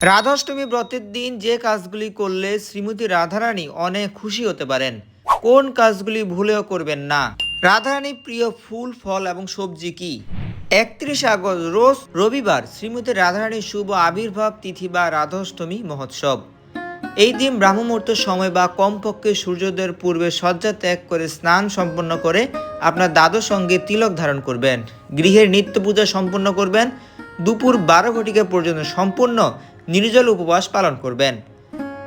রাধাষ্টমী ব্রতের দিন যে কাজগুলি করলে শ্রীমতী রাধারানী অনেক খুশি হতে পারেন। কোন কাজগুলি ভুলেও করবেন না। রাধারানী প্রিয় ফুল, ফল এবং সবজি কি? একত্রিশ আগস্ট, রোজ রবিবার শ্রীমতী রাধারানীর শুভ আবির্ভাব তিথি বা রাধাষ্টমী মহোৎসব। এই দিন ব্রাহ্মমুহূর্ত সময় বা কমপক্ষে সূর্যোদয়ের পূর্বে শয্যা ত্যাগ করে স্নান সম্পন্ন করে আপনার দাদুর সঙ্গে তিলক ধারণ করবেন। গৃহের নিত্য পূজা সম্পন্ন করবেন। দুপুর বারো ঘটিকা পর্যন্ত সম্পূর্ণ নির্জল উপবাস পালন করবেন।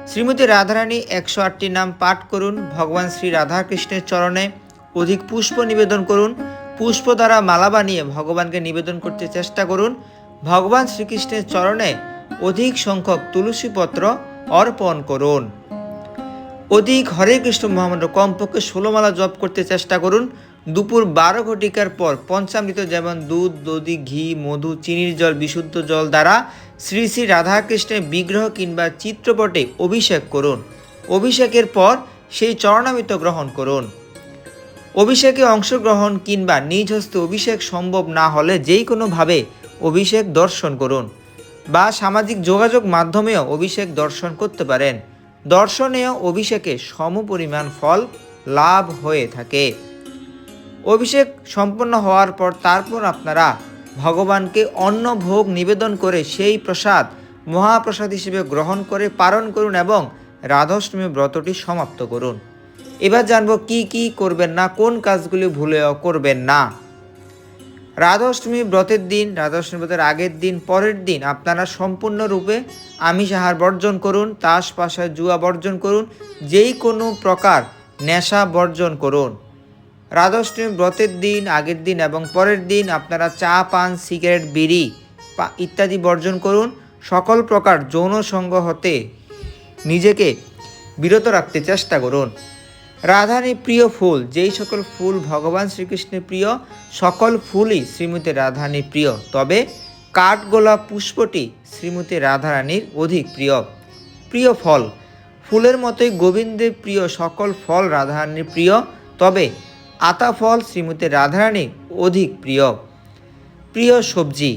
শ্রীমতী রাধারানী একশো আটটি নাম পাঠ করুন, ভগবান শ্রী রাধাকৃষ্ণের চরণে অধিক পুষ্প নিবেদন করুন, পুষ্প দ্বারা মালা বানিয়ে ভগবানকে নিবেদন করতে চেষ্টা করুন, ভগবান শ্রীকৃষ্ণের চরণে অধিক সংখ্যক তুলসী পত্র অর্পণ করুন। অধিক হরে কৃষ্ণ মহামন্ত্র কমপক্ষে ষোলো মালা জপ করতে চেষ্টা করুন দুপুর বারো ঘটিকার পর পঞ্চামৃত যেমন দুধ, দধি, ঘি, মধু, চিনির জল, বিশুদ্ধ জল দ্বারা শ্রী শ্রী রাধাকৃষ্ণের বিগ্রহ কিংবা চিত্রপটে অভিষেক করুন। অভিষেকের পর সেই চরণামৃত গ্রহণ করুন। অভিষেকে অংশগ্রহণ কিংবা নিজ হস্তে অভিষেক সম্ভব না হলে যেই কোনোভাবে অভিষেক দর্শন করুন বা সামাজিক যোগাযোগ মাধ্যমেও অভিষেক দর্শন করতে পারেন। দর্শনেও অভিষেকে সমপরিমাণ ফল লাভ হয়ে থাকে। অভিষেক সম্পন্ন হওয়ার পর তারপর আপনারা ভগবানকে অন্ন ভোগ নিবেদন করে সেই প্রসাদ, মহাপ্রসাদ হিসেবে গ্রহণ করে পালন করুন এবং রাধাষ্টমী ব্রতটি সমাপ্ত করুন। এবার জানব কি কি করবেন না, কোন কাজগুলি ভুলেও করবেন না। রাধাষ্টমী ব্রতের দিন, রাধাষ্টমী ব্রতের আগের দিন, পরের দিন আপনারা সম্পূর্ণরূপে আমিষ আহার বর্জন করুন, তাস পাশা জুয়া বর্জন করুন, যেই কোনো প্রকার নেশা বর্জন করুন। রাধাষ্টমী ব্রতের দিন, আগের দিন এবং পরের দিন আপনারা চা, পান, সিগারেট, বিড়ি ইত্যাদি বর্জন করুন। সকল প্রকার যৌন সঙ্গ হতে নিজেকে বিরত রাখতে চেষ্টা করুন। রাধানী প্রিয় ফুল, যেই সকল ফুল ভগবান শ্রীকৃষ্ণের প্রিয়, সকল ফুলই শ্রীমতী রাধানী প্রিয়। তবে কাঠগোলাপ পুষ্পটি শ্রীমতী রাধারানীর অধিক প্রিয়। প্রিয় ফল, ফুলের মতোই গোবিন্দের প্রিয় সকল ফল রাধারানীর প্রিয়। তবে আতা ফল শ্রীমতী রাধারানীর অধিক প্রিয়। প্রিয় সবজি,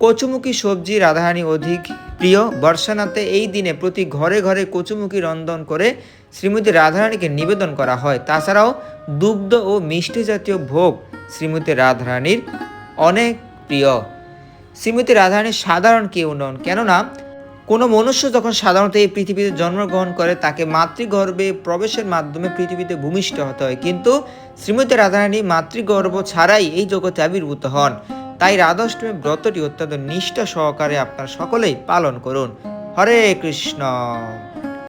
কচুমুখী সবজি রাধারানী অধিক প্রিয়। বর্ষানাতে এই দিনে প্রতি ঘরে ঘরে কচুমুখী রন্ধন করে শ্রীমতী রাধারানীকে নিবেদন করা হয়। তাছাড়াও দুগ্ধ ও মিষ্টি জাতীয় ভোগ শ্রীমতী রাধারানীর অনেক প্রিয়। শ্রীমতী রাধারানীর সাধারণ কেউ নন, কেননা কোনো মনুষ্য যখন সাধারণত এই পৃথিবীতে জন্মগ্রহণ করে, তাকে মাতৃগর্ভে প্রবেশের মাধ্যমে পৃথিবীতে ভূমিষ্ঠ হতে হয়। কিন্তু শ্রীমতী রাধারানী মাতৃগর্ভ ছাড়াই এই জগতে আবির্ভূত হন। তাই রাধাষ্টমী ব্রতটি অত্যন্ত নিষ্ঠা সহকারে আপনারা সকলেই পালন করুন। হরে কৃষ্ণ।